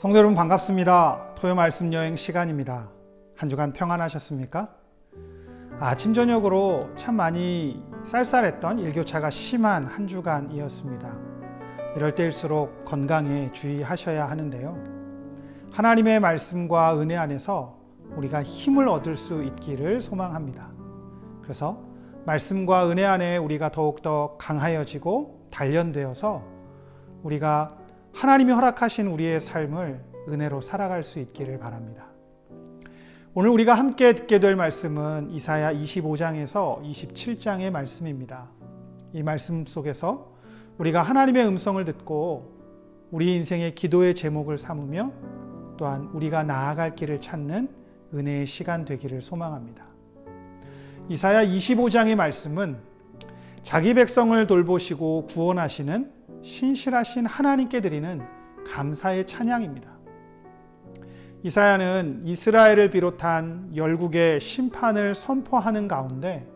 성도 여러분 반갑습니다. 토요 말씀 여행 시간입니다. 한 주간 평안하셨습니까? 아침 저녁으로 참 많이 쌀쌀했던 일교차가 심한 한 주간이었습니다. 이럴 때일수록 건강에 주의하셔야 하는데요. 하나님의 말씀과 은혜 안에서 우리가 힘을 얻을 수 있기를 소망합니다. 그래서 말씀과 은혜 안에 우리가 더욱더 강하여지고 단련되어서 우리가 하나님이 허락하신 우리의 삶을 은혜로 살아갈 수 있기를 바랍니다. 오늘 우리가 함께 듣게 될 말씀은 이사야 25장에서 27장의 말씀입니다. 이 말씀 속에서 우리가 하나님의 음성을 듣고 우리 인생의 기도의 제목을 삼으며 또한 우리가 나아갈 길을 찾는 은혜의 시간 되기를 소망합니다. 이사야 25장의 말씀은 자기 백성을 돌보시고 구원하시는 신실하신 하나님께 드리는 감사의 찬양입니다. 이사야는 이스라엘을 비롯한 열국의 심판을 선포하는 가운데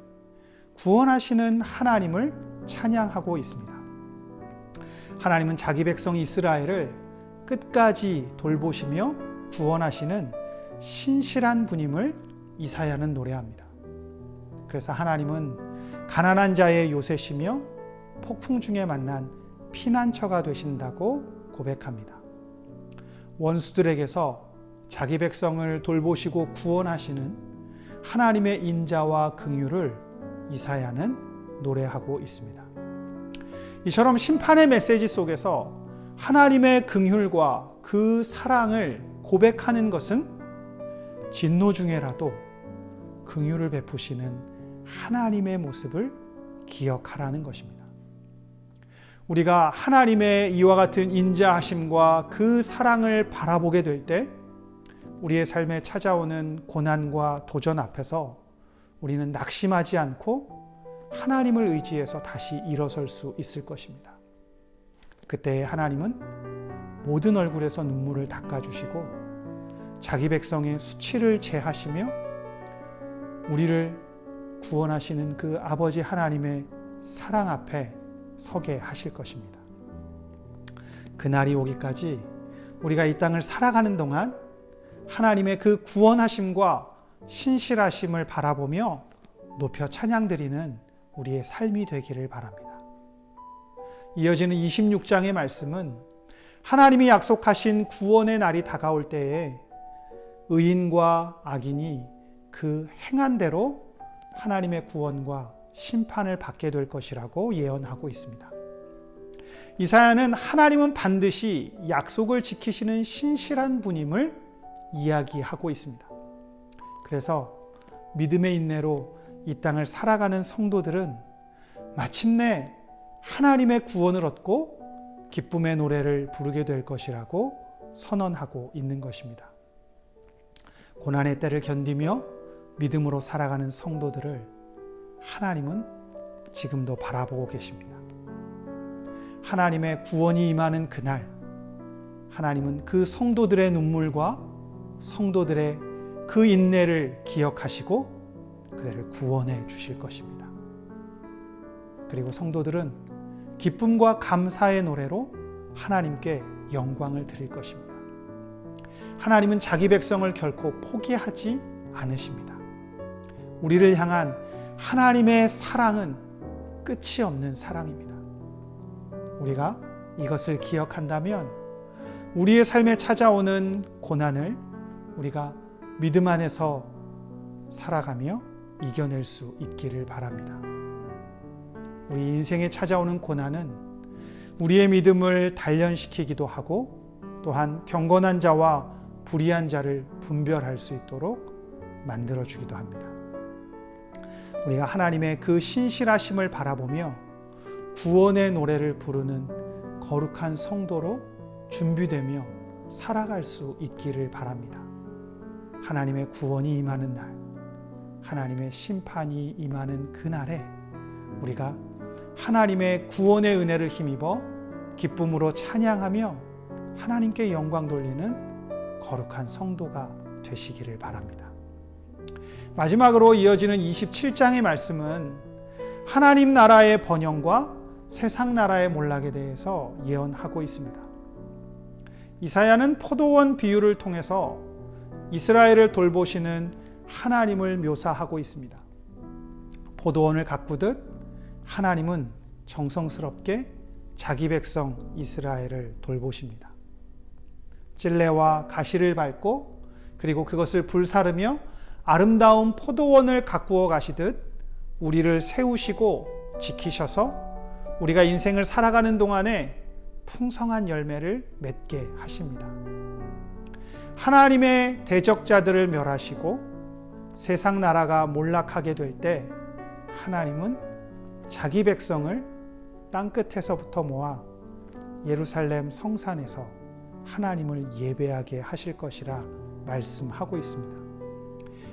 구원하시는 하나님을 찬양하고 있습니다. 하나님은 자기 백성 이스라엘을 끝까지 돌보시며 구원하시는 신실한 분임을 이사야는 노래합니다. 그래서 하나님은 가난한 자의 요새시며 폭풍 중에 만난 피난처가 되신다고 고백합니다. 원수들에게서 자기 백성을 돌보시고 구원하시는 하나님의 인자와 긍휼을 이사야는 노래하고 있습니다. 이처럼 심판의 메시지 속에서 하나님의 긍휼과 그 사랑을 고백하는 것은 진노 중에라도 긍휼을 베푸시는 하나님의 모습을 기억하라는 것입니다. 우리가 하나님의 이와 같은 인자하심과 그 사랑을 바라보게 될 때 우리의 삶에 찾아오는 고난과 도전 앞에서 우리는 낙심하지 않고 하나님을 의지해서 다시 일어설 수 있을 것입니다. 그때 하나님은 모든 얼굴에서 눈물을 닦아주시고 자기 백성의 수치를 제하시며 우리를 구원하시는 그 아버지 하나님의 사랑 앞에 서게 하실 것입니다. 그날이 오기까지 우리가 이 땅을 살아가는 동안 하나님의 그 구원하심과 신실하심을 바라보며 높여 찬양드리는 우리의 삶이 되기를 바랍니다. 이어지는 26장의 말씀은 하나님이 약속하신 구원의 날이 다가올 때에 의인과 악인이 그 행한 대로 하나님의 구원과 심판을 받게 될 것이라고 예언하고 있습니다. 이사야는 하나님은 반드시 약속을 지키시는 신실한 분임을 이야기하고 있습니다. 그래서 믿음의 인내로 이 땅을 살아가는 성도들은 마침내 하나님의 구원을 얻고 기쁨의 노래를 부르게 될 것이라고 선언하고 있는 것입니다. 고난의 때를 견디며 믿음으로 살아가는 성도들을 하나님은 지금도 바라보고 계십니다. 하나님의 구원이 임하는 그날, 하나님은 그 성도들의 눈물과 성도들의 그 인내를 기억하시고 그들을 구원해 주실 것입니다. 그리고 성도들은 기쁨과 감사의 노래로 하나님께 영광을 드릴 것입니다. 하나님은 자기 백성을 결코 포기하지 않으십니다. 우리를 향한 하나님의 사랑은 끝이 없는 사랑입니다. 우리가 이것을 기억한다면 우리의 삶에 찾아오는 고난을 우리가 믿음 안에서 살아가며 이겨낼 수 있기를 바랍니다. 우리 인생에 찾아오는 고난은 우리의 믿음을 단련시키기도 하고 또한 경건한 자와 불의한 자를 분별할 수 있도록 만들어 주기도 합니다. 우리가 하나님의 그 신실하심을 바라보며 구원의 노래를 부르는 거룩한 성도로 준비되며 살아갈 수 있기를 바랍니다. 하나님의 구원이 임하는 날, 하나님의 심판이 임하는 그날에 우리가 하나님의 구원의 은혜를 힘입어 기쁨으로 찬양하며 하나님께 영광 돌리는 거룩한 성도가 되시기를 바랍니다. 마지막으로 이어지는 27장의 말씀은 하나님 나라의 번영과 세상 나라의 몰락에 대해서 예언하고 있습니다. 이사야는 포도원 비유를 통해서 이스라엘을 돌보시는 하나님을 묘사하고 있습니다. 포도원을 가꾸듯 하나님은 정성스럽게 자기 백성 이스라엘을 돌보십니다. 찔레와 가시를 밟고 그리고 그것을 불사르며 아름다운 포도원을 가꾸어 가시듯 우리를 세우시고 지키셔서 우리가 인생을 살아가는 동안에 풍성한 열매를 맺게 하십니다. 하나님의 대적자들을 멸하시고 세상 나라가 몰락하게 될 때 하나님은 자기 백성을 땅 끝에서부터 모아 예루살렘 성산에서 하나님을 예배하게 하실 것이라 말씀하고 있습니다.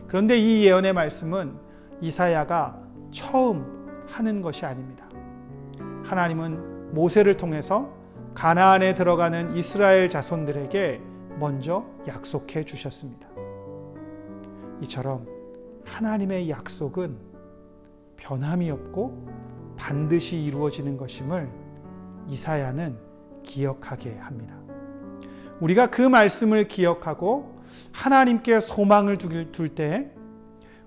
그런데 이 예언의 말씀은 이사야가 처음 하는 것이 아닙니다. 하나님은 모세를 통해서 가나안에 들어가는 이스라엘 자손들에게 먼저 약속해 주셨습니다. 이처럼 하나님의 약속은 변함이 없고 반드시 이루어지는 것임을 이사야는 기억하게 합니다. 우리가 그 말씀을 기억하고 하나님께 소망을 둘 때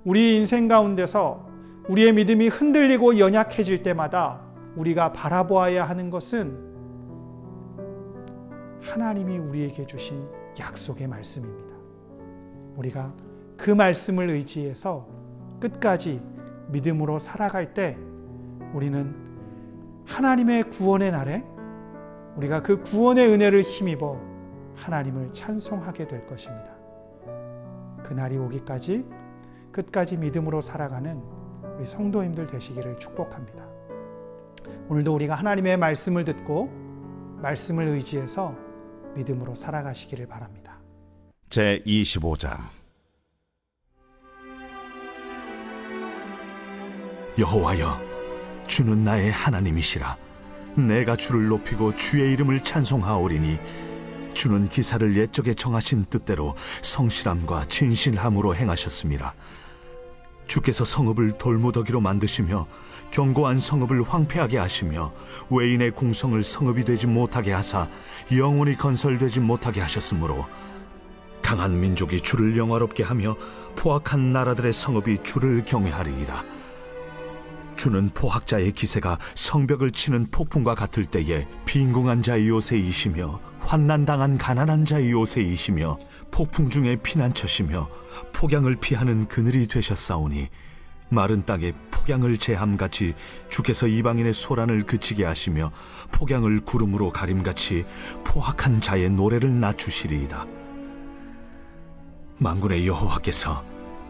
우리 인생 가운데서 우리의 믿음이 흔들리고 연약해질 때마다 우리가 바라보아야 하는 것은 하나님이 우리에게 주신 약속의 말씀입니다. 우리가 그 말씀을 의지해서 끝까지 믿음으로 살아갈 때 우리는 하나님의 구원의 날에 우리가 그 구원의 은혜를 힘입어 하나님을 찬송하게 될 것입니다. 그날이 오기까지 끝까지 믿음으로 살아가는 우리 성도님들 되시기를 축복합니다. 오늘도 우리가 하나님의 말씀을 듣고 말씀을 의지해서 믿음으로 살아가시기를 바랍니다. 제 25장 여호와여 주는 나의 하나님이시라 내가 주를 높이고 주의 이름을 찬송하오리니 주는 기사를 옛적에 정하신 뜻대로 성실함과 진실함으로 행하셨습니다 주께서 성읍을 돌무더기로 만드시며 견고한 성읍을 황폐하게 하시며 외인의 궁성을 성읍이 되지 못하게 하사 영원히 건설되지 못하게 하셨으므로 강한 민족이 주를 영화롭게 하며 포악한 나라들의 성읍이 주를 경외하리이다. 주는 포학자의 기세가 성벽을 치는 폭풍과 같을 때에 빈궁한 자의 요새이시며 환난당한 가난한 자의 요새이시며 폭풍 중에 피난처시며 폭양을 피하는 그늘이 되셨사오니 마른 땅에 폭양을 제함같이 주께서 이방인의 소란을 그치게 하시며 폭양을 구름으로 가림같이 포악한 자의 노래를 낮추시리이다. 만군의 여호와께서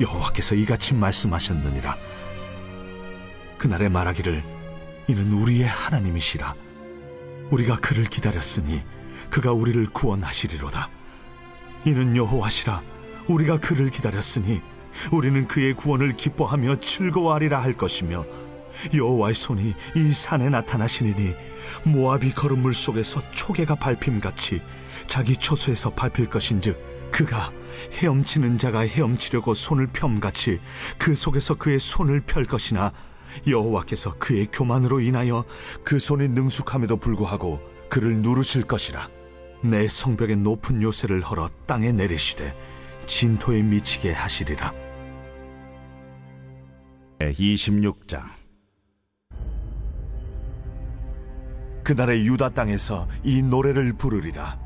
여호와께서 이같이 말씀하셨느니라. 그날에 말하기를 이는 우리의 하나님이시라. 우리가 그를 기다렸으니 그가 우리를 구원하시리로다. 이는 여호와시라. 우리가 그를 기다렸으니 우리는 그의 구원을 기뻐하며 즐거워하리라 할 것이며 여호와의 손이 이 산에 나타나시니니 모압이 걸음물 속에서 초계가 밟힘같이 자기 처소에서 밟힐 것인즉 그가 헤엄치는 자가 헤엄치려고 손을 펴같이 그 속에서 그의 손을 펼 것이나 여호와께서 그의 교만으로 인하여 그 손이 능숙함에도 불구하고 그를 누르실 것이라. 내 성벽의 높은 요새를 헐어 땅에 내리시되 진토에 미치게 하시리라. 26장. 그날의 유다 땅에서 이 노래를 부르리라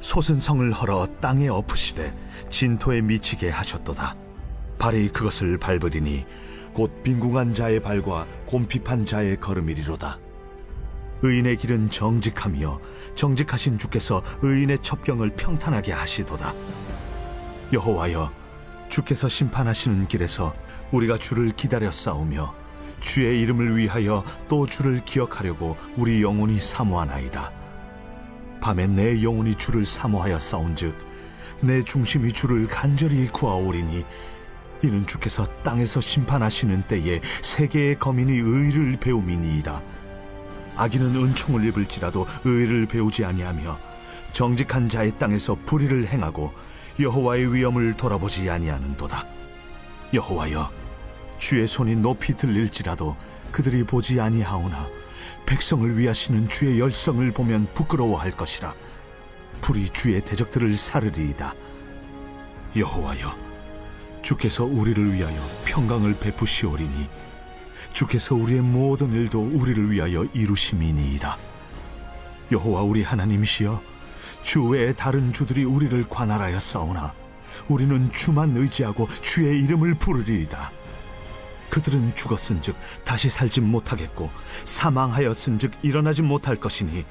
솟은 성을 헐어 땅에 엎으시되 진토에 미치게 하셨도다. 발이 그것을 밟으리니 곧 빈궁한 자의 발과 곰핍한 자의 걸음이리로다. 의인의 길은 정직하며 정직하신 주께서 의인의 첩경을 평탄하게 하시도다. 여호와여, 주께서 심판하시는 길에서 우리가 주를 기다려 싸우며 주의 이름을 위하여 또 주를 기억하려고 우리 영혼이 사모하나이다. 밤에 내 영혼이 주를 사모하여 싸운즉 내 중심이 주를 간절히 구하오리니 이는 주께서 땅에서 심판하시는 때에 세계의 거민이 의를 배움이니이다. 악인은 은총을 입을지라도 의를 배우지 아니하며 정직한 자의 땅에서 불의를 행하고 여호와의 위엄을 돌아보지 아니하는도다. 여호와여, 주의 손이 높이 들릴지라도 그들이 보지 아니하오나 백성을 위하시는 주의 열성을 보면 부끄러워할 것이라. 불이 주의 대적들을 사르리이다. 여호와여, 주께서 우리를 위하여 평강을 베푸시오리니 주께서 우리의 모든 일도 우리를 위하여 이루심이니이다. 여호와 우리 하나님이시여 주 외에 다른 주들이 우리를 관할하여 싸우나 우리는 주만 의지하고 주의 이름을 부르리이다. 그들은 죽었은즉 다시 살지 못하겠고 사망하였은즉 일어나지 못할 것이니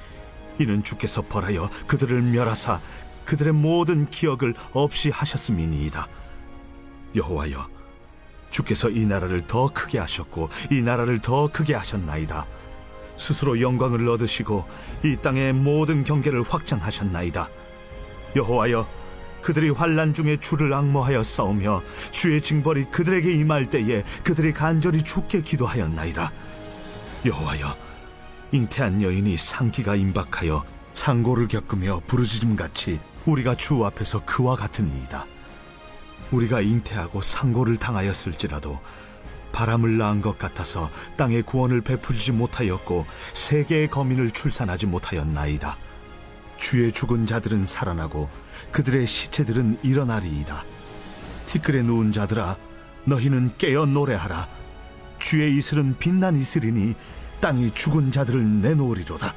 이는 주께서 벌하여 그들을 멸하사 그들의 모든 기억을 없이 하셨음이니이다. 여호와여 주께서 이 나라를 더 크게 하셨고 이 나라를 더 크게 하셨나이다. 스스로 영광을 얻으시고 이 땅의 모든 경계를 확장하셨나이다. 여호와여, 그들이 환란 중에 주를 악모하여 싸우며 주의 징벌이 그들에게 임할 때에 그들이 간절히 주께 기도하였나이다. 여호와여, 잉태한 여인이 상기가 임박하여 상고를 겪으며 부르짖음같이 우리가 주 앞에서 그와 같으니이다. 우리가 잉태하고 상고를 당하였을지라도 바람을 낳은 것 같아서 땅에 구원을 베풀지 못하였고 세계의 거민을 출산하지 못하였나이다. 주의 죽은 자들은 살아나고 그들의 시체들은 일어나리이다. 티끌에 누운 자들아 너희는 깨어 노래하라. 주의 이슬은 빛난 이슬이니 땅이 죽은 자들을 내놓으리로다.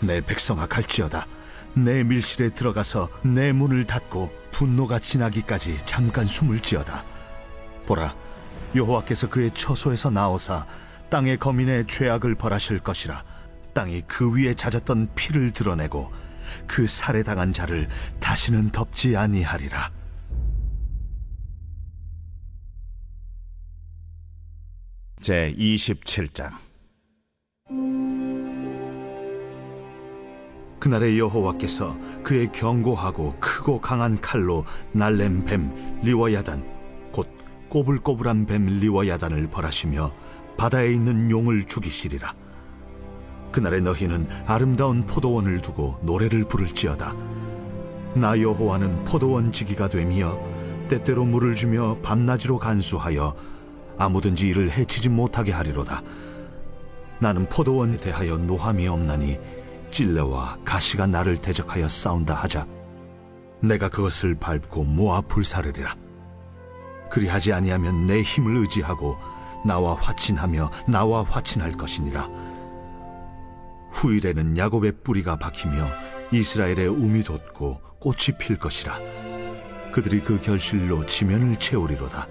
내 백성아 갈지어다. 내 밀실에 들어가서 내 문을 닫고 분노가 지나기까지 잠깐 숨을 지어다. 보라, 여호와께서 그의 처소에서 나오사 땅의 거민의 죄악을 벌하실 것이라. 땅이 그 위에 잦았던 피를 드러내고 그 살해당한 자를 다시는 덮지 아니하리라. 제 27장 그날의 여호와께서 그의 견고하고 크고 강한 칼로 날렘 뱀 리워야단 곧 꼬불꼬불한 뱀 리워야단을 벌하시며 바다에 있는 용을 죽이시리라 그날의 너희는 아름다운 포도원을 두고 노래를 부를지어다. 나 여호와는 포도원 지기가 되며 때때로 물을 주며 밤낮으로 간수하여 아무든지 이를 해치지 못하게 하리로다. 나는 포도원에 대하여 노함이 없나니 찔레와 가시가 나를 대적하여 싸운다 하자. 내가 그것을 밟고 모아 불사르리라. 그리하지 아니하면 내 힘을 의지하고 나와 화친하며 나와 화친할 것이니라 후일에는 야곱의 뿌리가 박히며 이스라엘의 움이 돋고 꽃이 필 것이라. 그들이 그 결실로 지면을 채우리로다.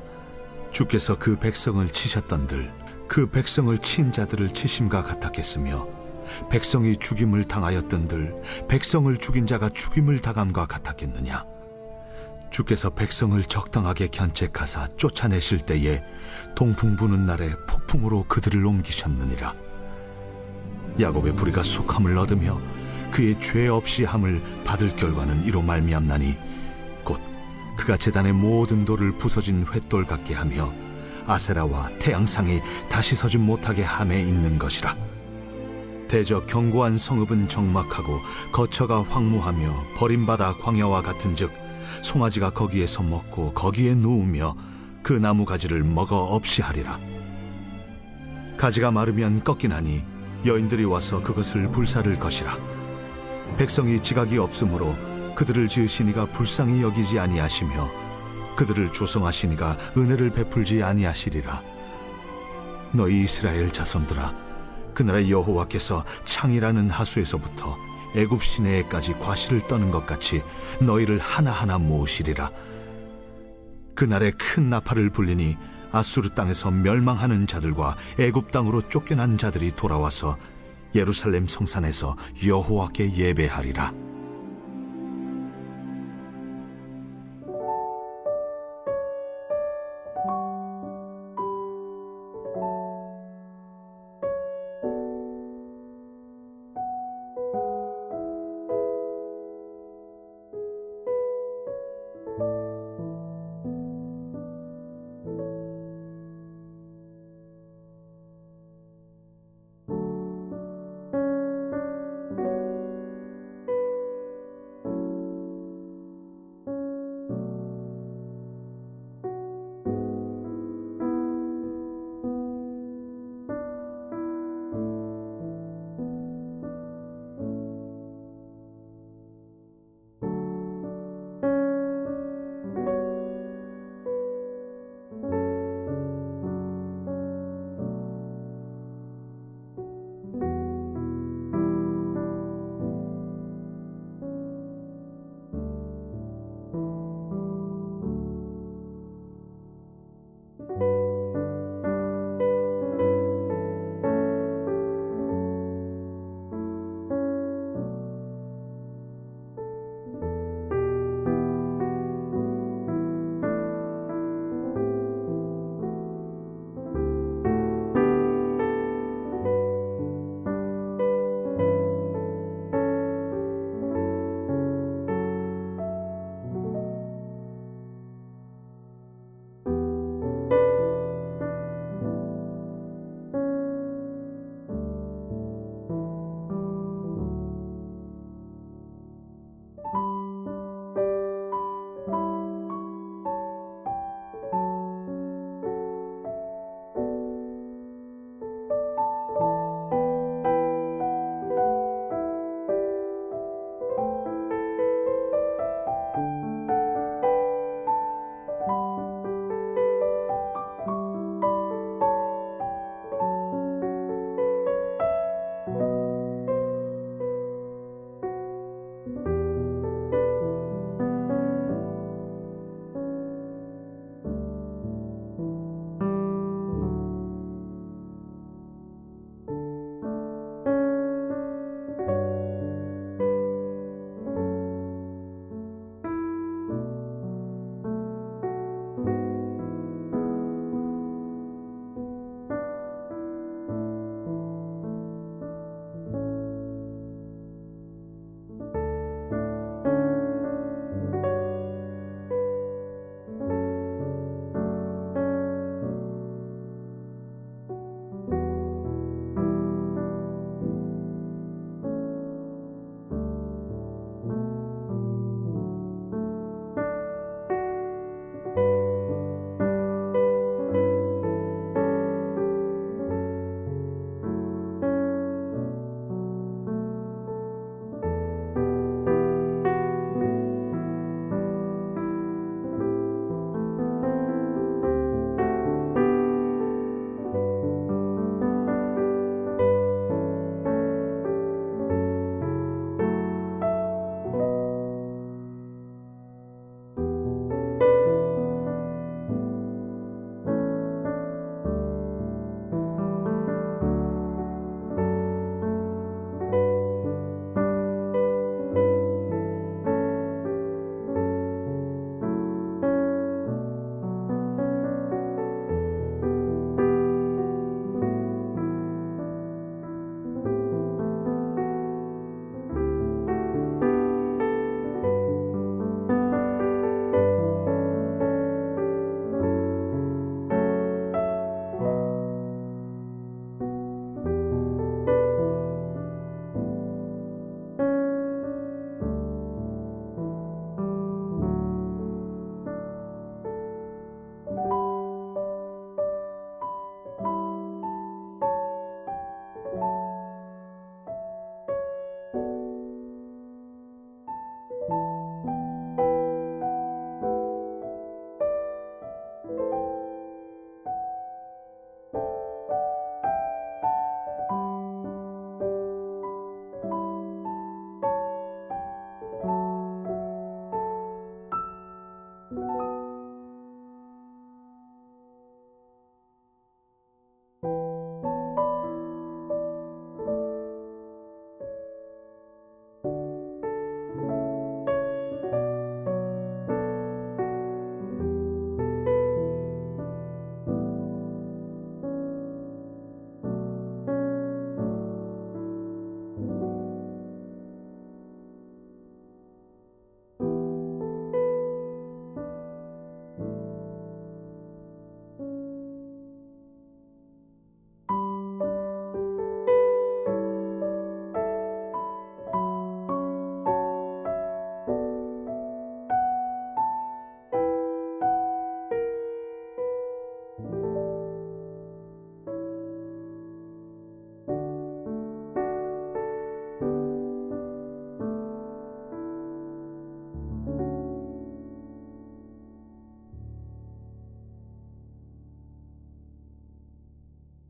주께서 그 백성을 치셨던들 그 백성을 친 자들을 치심과 같았겠으며 백성이 죽임을 당하였던들 백성을 죽인 자가 죽임을 당함과 같았겠느냐? 주께서 백성을 적당하게 견책하사 쫓아내실 때에 동풍 부는 날에 폭풍으로 그들을 옮기셨느니라 야곱의 부리가 속함을 얻으며 그의 죄 없이 함을 받을 결과는 이로 말미암나니 곧 그가 재단의 모든 돌을 부서진 횃돌 같게 하며 아세라와 태양상이 다시 서지 못하게 함에 있는 것이라. 대저 견고한 성읍은 적막하고 거처가 황무하며 버림받아 광야와 같은즉 송아지가 거기에서 먹고 거기에 누우며 그 나무 가지를 먹어 없이 하리라. 가지가 마르면 꺾이나니 여인들이 와서 그것을 불사를 것이라 백성이 지각이 없으므로 그들을 지으시니가 불쌍히 여기지 아니하시며 그들을 조성하시니가 은혜를 베풀지 아니하시리라 너희 이스라엘 자손들아 그날의 여호와께서 창이라는 하수에서부터 애굽 시내에까지 과실을 떠는 것 같이 너희를 하나하나 모으시리라. 그날에 큰 나팔을 불리니 아수르 땅에서 멸망하는 자들과 애굽 땅으로 쫓겨난 자들이 돌아와서 예루살렘 성산에서 여호와께 예배하리라.